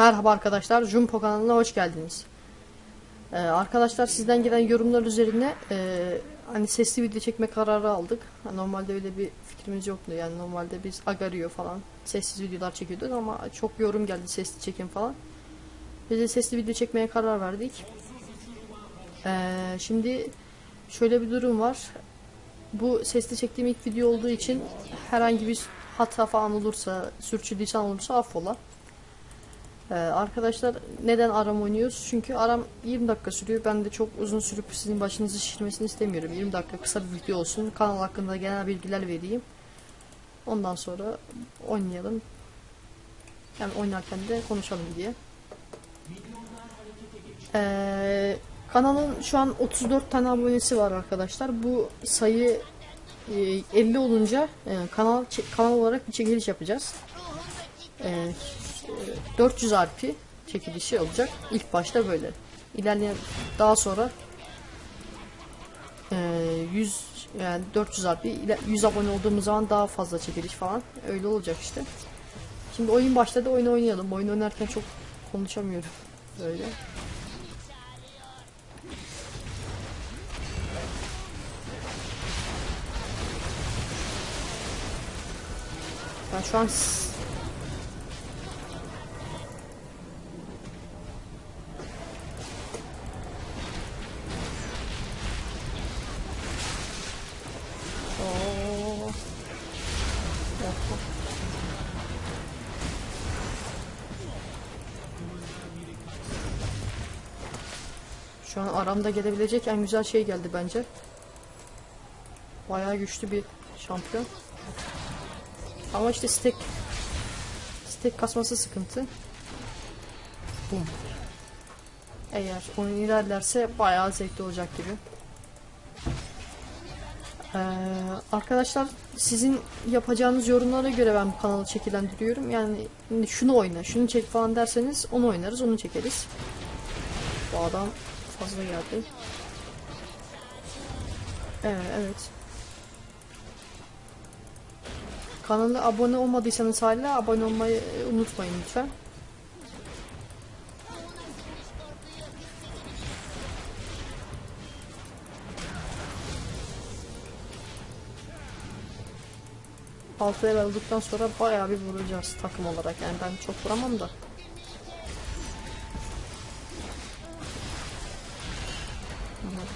Merhaba arkadaşlar, Jumpo kanalına hoş geldiniz. Ee, arkadaşlar sizden gelen yorumlar üzerine e, hani sesli video çekme kararı aldık. Normalde öyle bir fikrimiz yoktu. Yani normalde biz Agario falan sessiz videolar çekiyorduk ama çok yorum geldi sesli çekim falan. Biz de sesli video çekmeye karar verdik. Ee, şimdi şöyle bir durum var. Bu sesli çektiğim ilk video olduğu için herhangi bir hata falan olursa, sürçülisan olursa affola. Ee, arkadaşlar neden aram oynuyoruz? Çünkü aram 20 dakika sürüyor. Ben de çok uzun sürüp sizin başınızı şişirmesini istemiyorum. 20 dakika kısa bir video olsun. Kanal hakkında genel bilgiler vereyim. Ondan sonra oynayalım. Yani oynarken de konuşalım diye. Ee, kanalın şu an 34 tane abonesi var arkadaşlar. Bu sayı e, 50 olunca e, kanal kanal olarak bir çekiliş yapacağız. Ee, 400 RP çekilişi olacak. İlk başta böyle. İlerleyen daha sonra e, 100 yani 400 RP ile 100 abone olduğumuz zaman daha fazla çekiliş falan öyle olacak işte. Şimdi oyun başladı oyun oynayalım. Oyun oynarken çok konuşamıyorum böyle. Ben şu an Şu an aramda gelebilecek en güzel şey geldi bence. Bayağı güçlü bir şampiyon. Ama işte stack stack kasması sıkıntı. Bum. Eğer oyun ilerlerse bayağı zevkli olacak gibi. Ee, arkadaşlar sizin yapacağınız yorumlara göre ben bu kanalı şekillendiriyorum. Yani şunu oyna, şunu çek falan derseniz onu oynarız, onu çekeriz. Bu adam fazla geldi. Ee, evet. Kanala abone olmadıysanız hala abone olmayı unutmayın lütfen. Altı level olduktan sonra bayağı bir vuracağız takım olarak. Yani ben çok vuramam da.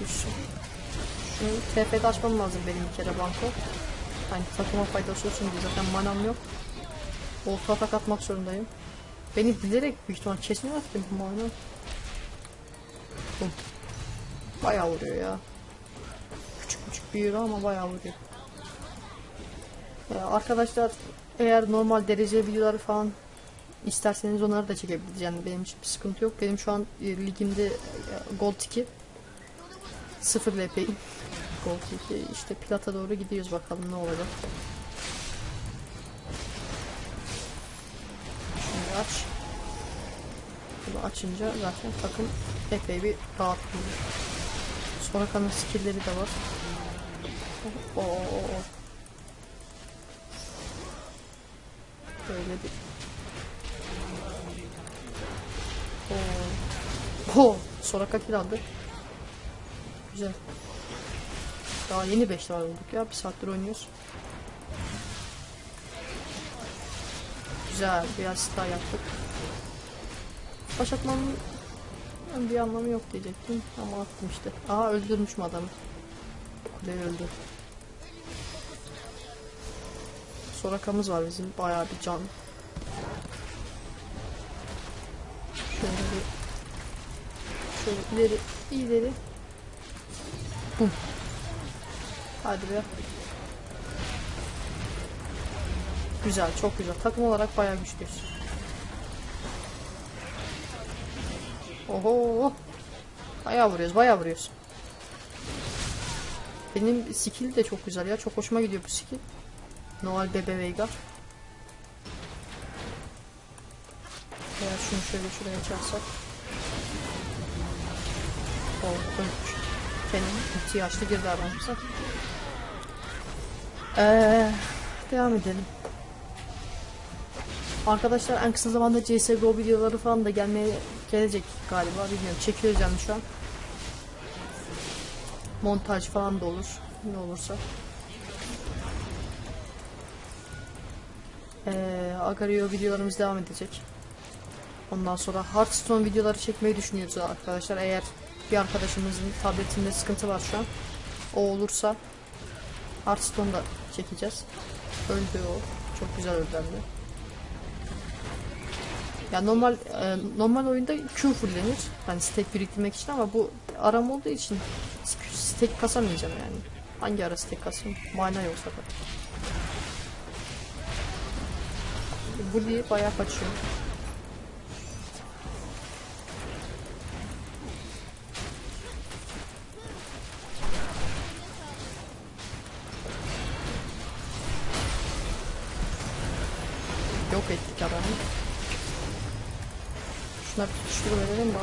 Düşsün. Şunu TP'de açmam lazım benim bir kere banko. Yani takıma faydası olsun diye zaten manam yok. Olta atak atmak zorundayım. Beni bilerek büyük ihtimal kesmiyor attım bu mana. Bum. Bayağı vuruyor ya. Küçük küçük büyüyor ama bayağı vuruyor. Ee, arkadaşlar eğer normal derece videoları falan isterseniz onları da çekebiliriz. Yani benim için bir sıkıntı yok. Benim şu an e, ligimde e, Gold 2 0 LP'yim. Gold 2 işte plata doğru gidiyoruz bakalım ne olacak. Şimdi aç. Bunu açınca zaten takım epey bir rahat oluyor. Sonra kanın skill'leri de var. Oo. Böyle bir Oo. Oo. Soraka kill aldı. Güzel. Daha yeni 5 var olduk ya. Bir saattir oynuyoruz. Güzel. Biraz daha yaptık. Baş atmanın bir anlamı yok diyecektim ama attım işte. Aha öldürmüşüm adamı. Kuleyi öldü. Sorakamız var bizim bayağı bir can. Şöyle bir şöyle ileri ileri. Bum. Hadi be. Güzel, çok güzel. Takım olarak bayağı güçlüyüz. Oho. Bayağı vuruyoruz, bayağı vuruyoruz. Benim skill de çok güzel ya. Çok hoşuma gidiyor bu skill. Noel Bebe Veigar. Eğer şunu şöyle şuraya açarsak. Oh, Kenan ihtiyaçlı girdi aramıza. Ee, devam edelim. Arkadaşlar en kısa zamanda CSGO videoları falan da gelmeye gelecek galiba bilmiyorum. Çekiyoruz yani şu an. Montaj falan da olur. Ne olursa. Ee, Agario videolarımız devam edecek. Ondan sonra Hearthstone videoları çekmeyi düşünüyoruz arkadaşlar. Eğer bir arkadaşımızın tabletinde sıkıntı var şu an. O olursa Hearthstone da çekeceğiz. Öldü o. Çok güzel öldü. Ya normal e, normal oyunda Q fullenir. Hani stack biriktirmek için ama bu aram olduğu için stack kasamayacağım yani. Hangi ara stack kasayım? Mana yok zaten. Bully bayağı kaçıyor.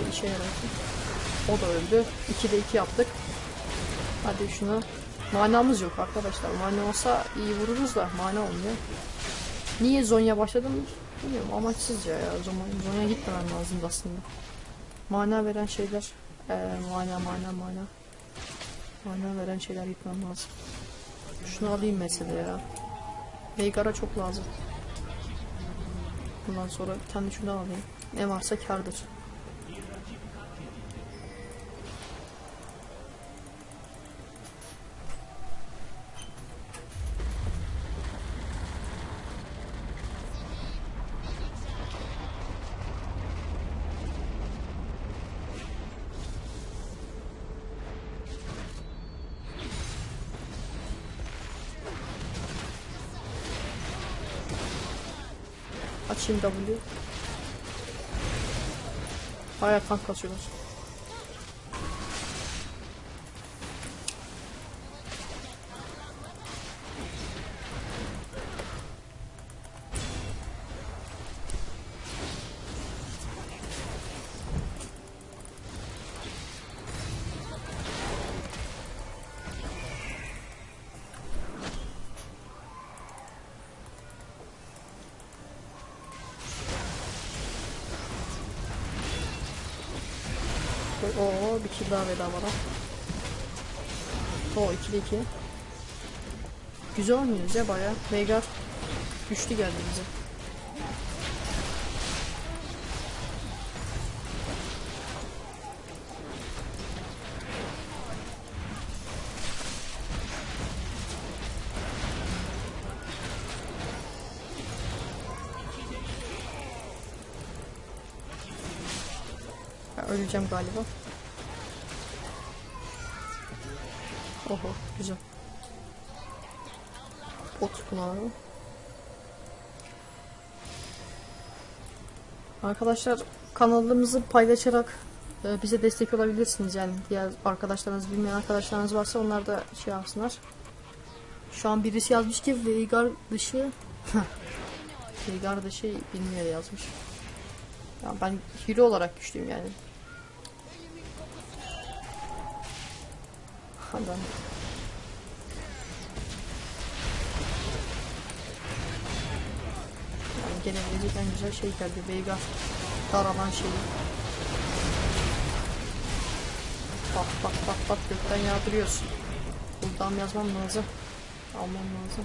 Daha işe yarasın. O da öldü. 2'de 2 yaptık. Hadi şunu. Manamız yok arkadaşlar. Mana olsa iyi vururuz da mana olmuyor. Niye Zonya başladım bilmiyorum amaçsızca ya. Zonya, Zonya gitmemem lazımdı aslında. Mana veren şeyler. Ee, mana mana mana. Mana veren şeyler gitmem lazım. Şunu alayım mesela ya. Veigar'a çok lazım. Bundan sonra tane şunu alayım. Ne varsa kardır. Açayım W. Bayağı tank kasıyorlar. Kill daha bedavadan. O 2'de 2. Güzel oynuyoruz ya baya. Veigar güçlü geldi bize. Öleceğim galiba. Oho güzel. Ot kulağına. Arkadaşlar kanalımızı paylaşarak e, bize destek olabilirsiniz yani diğer arkadaşlarınız bilmeyen arkadaşlarınız varsa onlar da şey yapsınlar. Şu an birisi yazmış ki Veigar dışı Veigar dışı bilmiyor yazmış. Ya ben hero olarak güçlüyüm yani. Adam. Yani gelebilecek en güzel şey geldi. Veigar daralan şeyi. Bak bak bak bak gökten yağdırıyorsun. Buradan yazmam lazım. Almam lazım.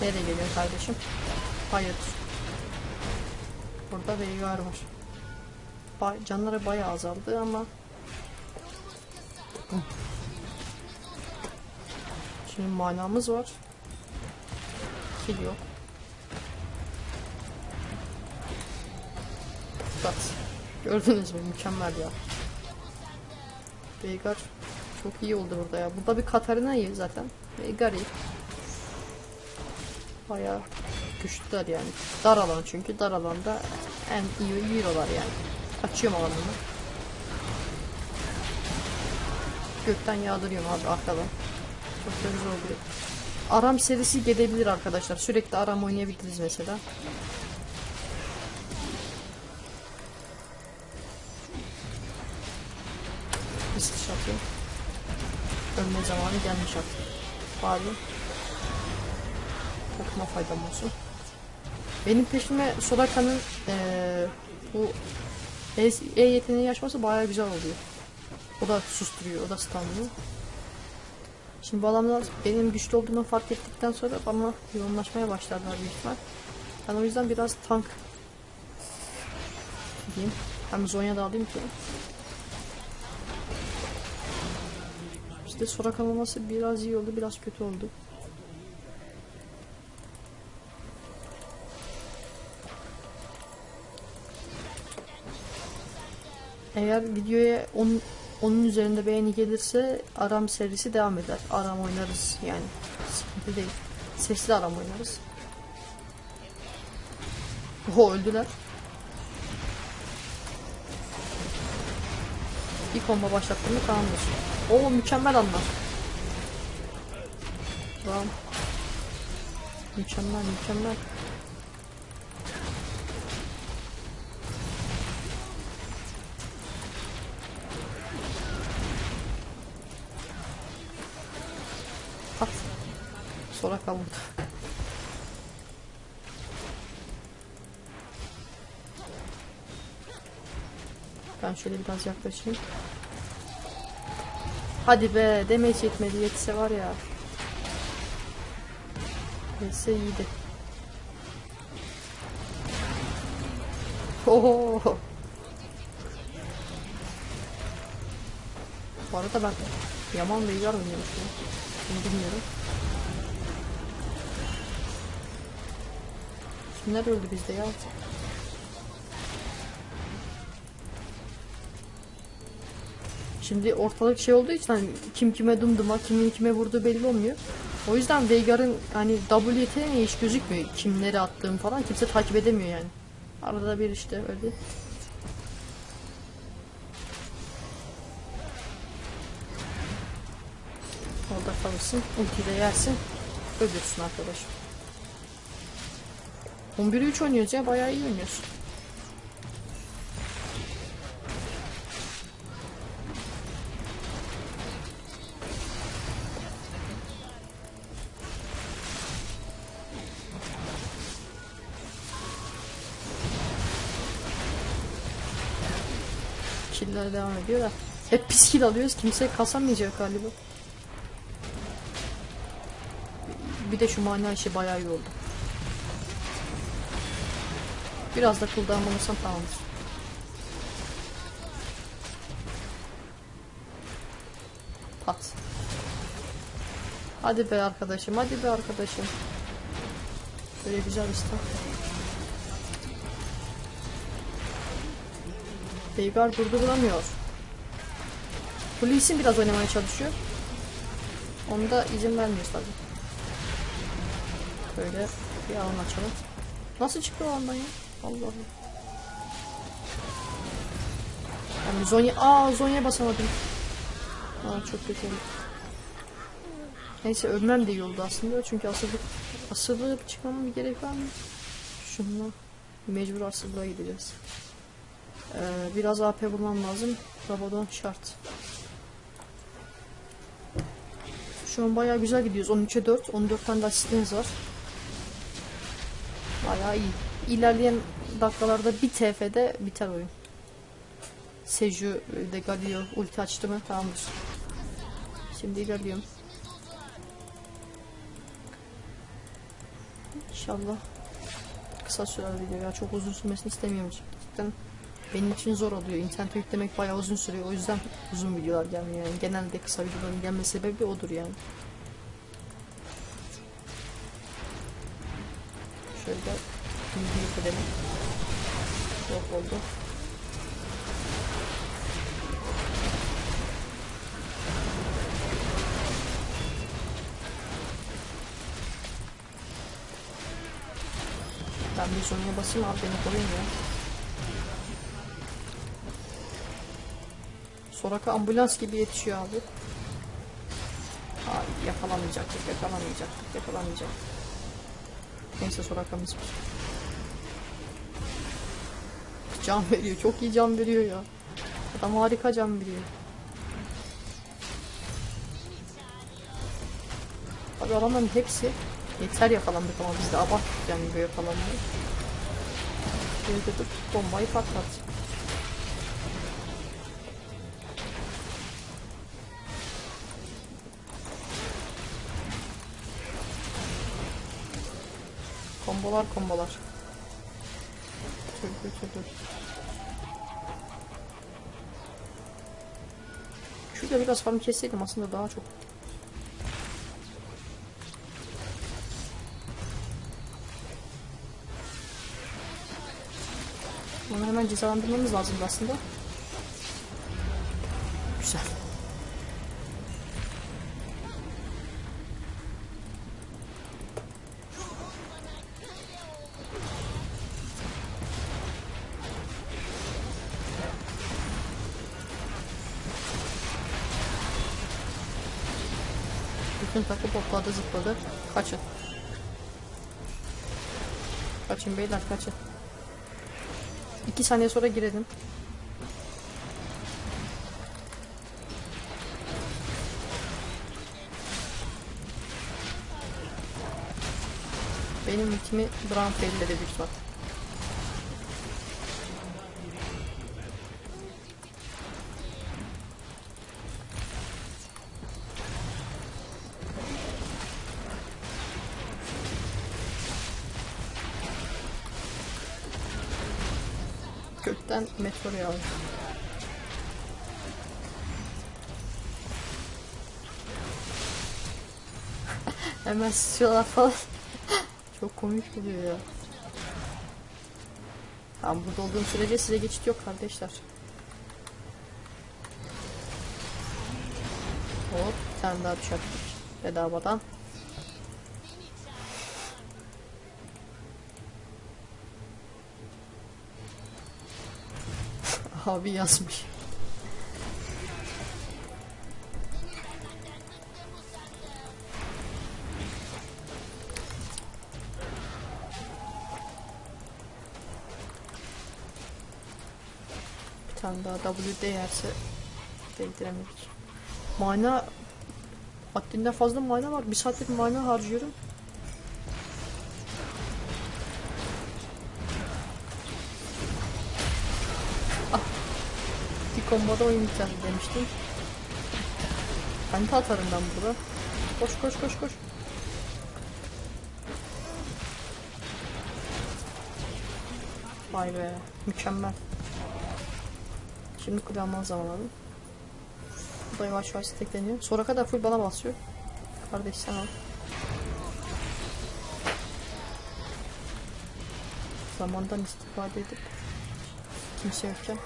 Nereye geliyor kardeşim? Hayır. Burada Veigar var. Ba canları bayağı azaldı ama Şimdi manamız var. Kill yok. Bak. Gördünüz mü? Mükemmel ya. Veigar çok iyi oldu burada ya. Burada bir Katarina iyi zaten. Veigar iyi. Bayağı güçlüler yani. Dar alan çünkü dar alanda en iyi hero'lar yani. Açıyorum alanını. Gökten yağdırıyorum abi arkadan. Çok güzel oluyor. Aram serisi gelebilir arkadaşlar. Sürekli aram oynayabiliriz mesela. Bir sıçratıyor. Ölme zamanı gelmiş artık. Bari takıma faydam olsun. Benim peşime Soraka'nın eee, bu E, e yeteneği açması bayağı güzel oluyor. O da susturuyor, o da stunlıyor. Şimdi bu adamlar benim güçlü olduğumu fark ettikten sonra bana yoğunlaşmaya başlarlar büyük ihtimal. Ben o yüzden biraz tank diyeyim. Hem Zonya da alayım ki. İşte Soraka olması biraz iyi oldu, biraz kötü oldu. Eğer videoya 10 onun üzerinde beğeni gelirse Aram serisi devam eder. Aram oynarız yani. Sıkıntı değil. Sesli Aram oynarız. Oho öldüler. Bir komba başlattım mı tamamdır. Oo mükemmel anlar. Tamam. Mükemmel mükemmel. Sonra kal burada. Ben şöyle biraz yaklaşayım. Hadi be demeç yetmedi yetse var ya. Yetse iyiydi. Oho. Bu arada ben Yaman Veigar oynuyormuş. Bunu bilmiyorum. Kimler öldü bizde ya? Şimdi ortalık şey olduğu için hani kim kime dumduma, kimin kime vurduğu belli olmuyor. O yüzden Veigar'ın hani W yeteneği hiç gözükmüyor. Kimleri attığım falan kimse takip edemiyor yani. Arada bir işte öyle. Orada kalırsın. Ultiyi de yersin. Ölürsün arkadaşım. 11'e 3 oynuyoruz ya. Bayağı iyi oynuyoruz. Kill'ler devam ediyor da. Hep pis kill alıyoruz. Kimse kasamayacak galiba. Bir de şu mana işi bayağı iyi oldu. Biraz da cooldown olursam tamamdır. Pat. Hadi be arkadaşım, hadi be arkadaşım. Böyle güzel işte. Veigar durdurulamıyor. Polisin biraz oynamaya çalışıyor. Onda izin vermiyoruz tabii. Böyle bir alan açalım. Nasıl çıktı o andan ya? Allah Allah. Yani Zonya... Aa Zonya basamadım. Aa çok kötü. Neyse ölmem de iyi oldu aslında çünkü asırlık asırlığa çıkmama bir gerek var mı? Şununla mecbur asırlığa gideceğiz. Ee, biraz AP bulmam lazım. Rabadon şart. Şu an bayağı güzel gidiyoruz. 13'e 4. 14 tane de asistimiz var. Bayağı iyi. İlerleyen dakikalarda bir TF'de biter oyun. Seju de Galio ulti açtı mı? Tamamdır. Şimdi ilerliyorum. İnşallah kısa sürer video ya. Çok uzun sürmesini istemiyorum. Cidden benim için zor oluyor. İnternete yüklemek bayağı uzun sürüyor. O yüzden uzun videolar gelmiyor yani. Genelde kısa videoların gelme sebebi odur yani. Şöyle edelim. Yok oldu. Ben bir sonuna basayım abi beni koruyun ya. Soraka ambulans gibi yetişiyor abi. Ay yakalamayacaktık, yakalamayacaktık, yakalamayacaktık. Neyse Soraka'mız var. Can veriyor, çok iyi can veriyor ya. Adam harika can veriyor. Abi adamların hepsi yeter yakalandık ama biz de abarttık yani böyle yakalanmayı. Böyle dedik bombayı patlat. Kombolar kombolar. Türlü türlü. Şurada biraz farm kesseydim aslında daha çok. Onu hemen cezalandırmamız lazım aslında. Bütün takı popladı zıpladı. Kaçın. Kaçın beyler kaçın. İki saniye sonra girelim. Benim ultimi Brown failledi büyük ihtimal. Meteor yağıyor. Hemen sıçıyorlar falan. Çok komik oluyor ya. Tamam burada olduğum sürece size geçit yok kardeşler. Hop bir tane daha düşerttik. Bedavadan. Abi yazmış. Bir tane daha W değerse değdiremedik. Mana haddinden fazla mana var. Bir saattir mana harcıyorum. Oyun biter demiştim. Penta atarım ben burada. Koş koş koş koş. Vay be mükemmel. Şimdi kule almaz zaman abi. Bu da yavaş yavaş tekleniyor. Sonra kadar full bana basıyor. Kardeş sen al. Zamandan istifade edip kimse yokken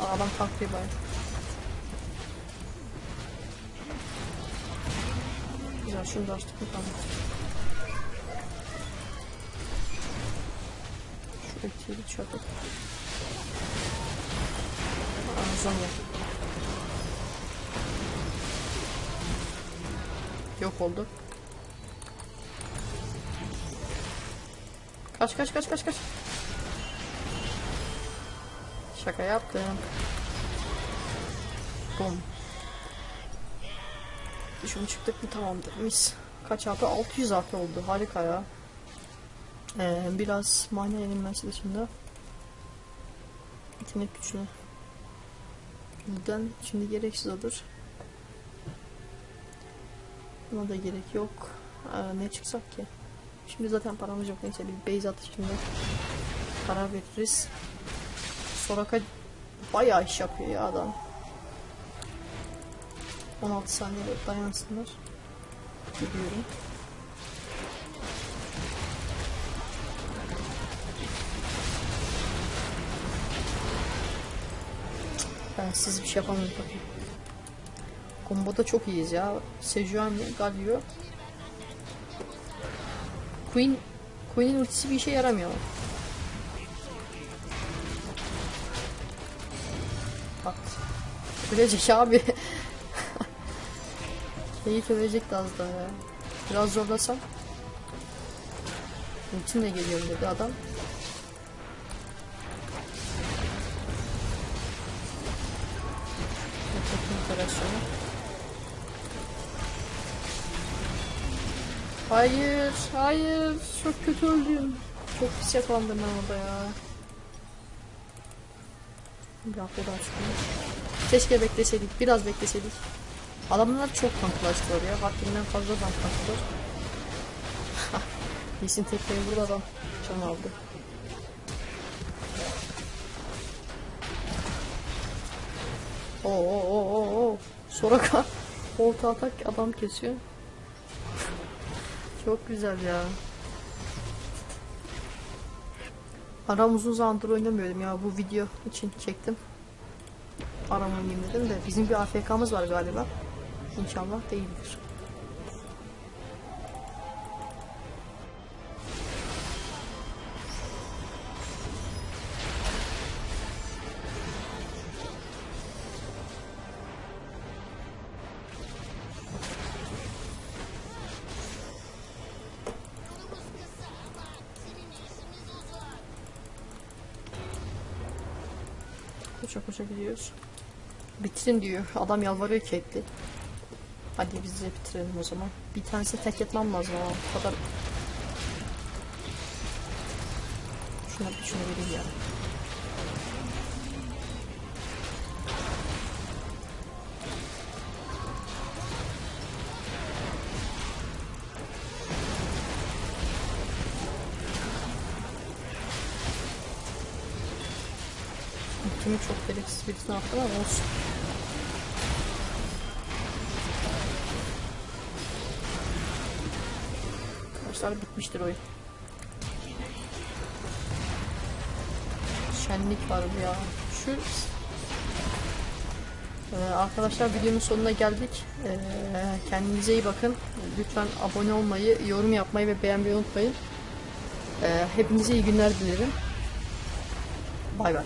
Aa, adam kalkıyor bayağı. Güzel şunu da açtık tamam. Şu etiyi bir çöpek. Aa Zonya. Yok oldu. Kaç kaç kaç kaç kaç. Şaka yaptım. Bum. Şunu çıktık mı tamamdır mis. Kaç AP? 600 AP oldu. Harika ya. Ee, biraz mana yenilmesi dışında. Yetenek güçlü. Buradan şimdi gereksiz olur. Buna da gerek yok. Aa, ne çıksak ki? Şimdi zaten paramız yok. Neyse bir base atışında karar veririz. Soraka bayağı iş yapıyor ya adam. 16 saniye dayansınlar. Gidiyorum. Ben siz bir şey yapamıyorum bakayım. Komboda çok iyiyiz ya. Sejuani, Galio. Queen Queen'in ultisi bir işe yaramıyor. Ölecek abi. Keyif ölecekti az daha ya. Biraz zorlasam. Ultimle geliyorum dedi adam. Hayır, hayır. Çok kötü öldüm. Çok pis yakalandım ben orada ya. Bir hafta daha çıkıyor. Keşke bekleseydik, biraz bekleseydik. Adamlar çok tanklaştılar ya. Haddinden fazla tanklaştılar. Lisin tekmeyi burada adam can aldı. Oo oo oo oo. Soraka olta atak adam kesiyor. Çok güzel ya. Aram uzun zamandır oynamıyordum ya bu video için çektim. Aram oynayayım dedim de bizim bir AFK'mız var galiba. İnşallah değildir. Koşa koşa gidiyoruz. Bitirin diyor. Adam yalvarıyor kekli. Hadi biz de bitirelim o zaman. Bir tanesi tek etmem lazım ama bu kadar. Şuna bir şunu vereyim ya. Kimi çok gereksiz birisine attım ama olsun. Arkadaşlar bitmiştir oyun. Şenlik var bu ya. Şu Ee, arkadaşlar videonun sonuna geldik. Ee, kendinize iyi bakın. Lütfen abone olmayı, yorum yapmayı ve beğenmeyi unutmayın. Ee, hepinize iyi günler dilerim. Bay bay.